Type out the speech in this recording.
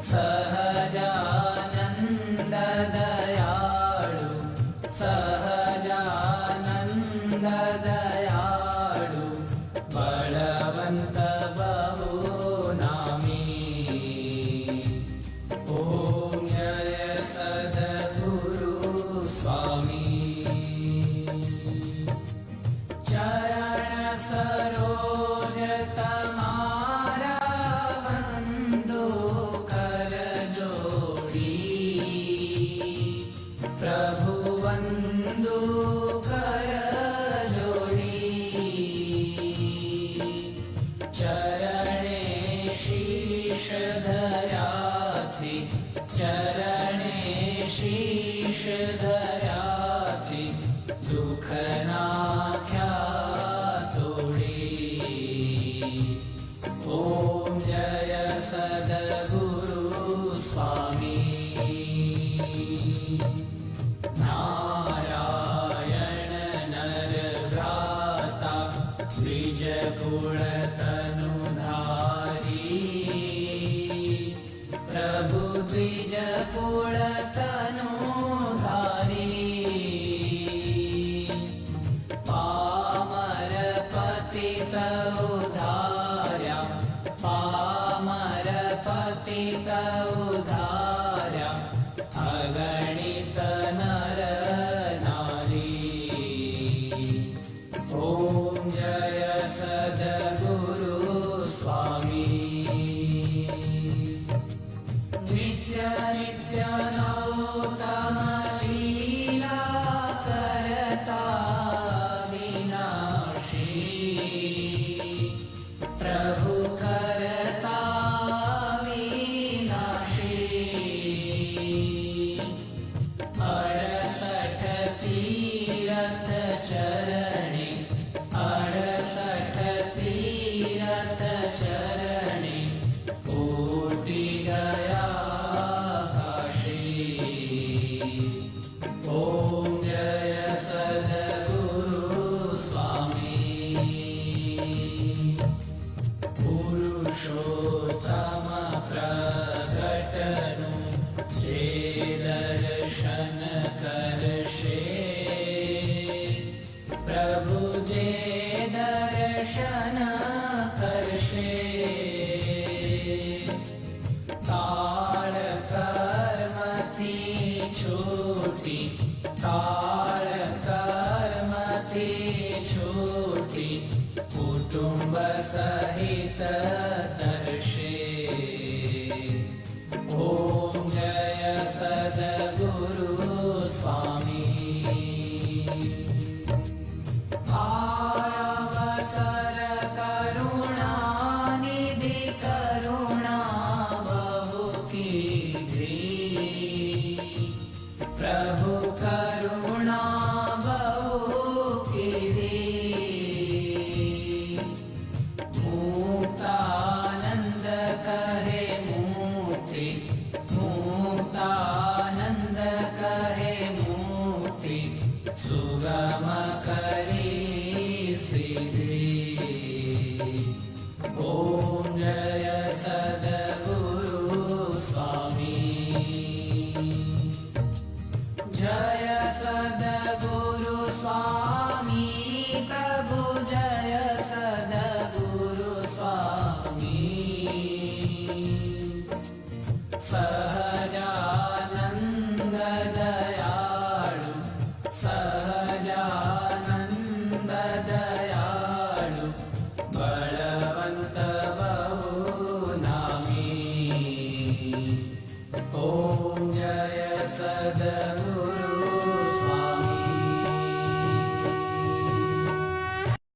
Sahara. प्रभुबुखयी चरणे श्रीषधचाथि चरणे श्रीषधचाचि दुखनाख्यां जय सदगुरु स्वामि द्विजपुणतनुधारी प्रभु द्विजपुणत जय सद्गुरु स्वामी नित्य नित्य नौतम लीला करता विनाशी। प्रभु प्रकटनु जे दर्शन करशे प्रभु जे दर्शन करशे काळ कर्मथी छोटी काळ कर्मथी छोटी कुटुंब सहित दर्शे। ॐ जय सद्गुरु स्वामी। आवसर करुणानिधि करुणा बहु कीधी प्रभु सहजानन्द दयालु सह जानन्द ॐ जय सदगुरु।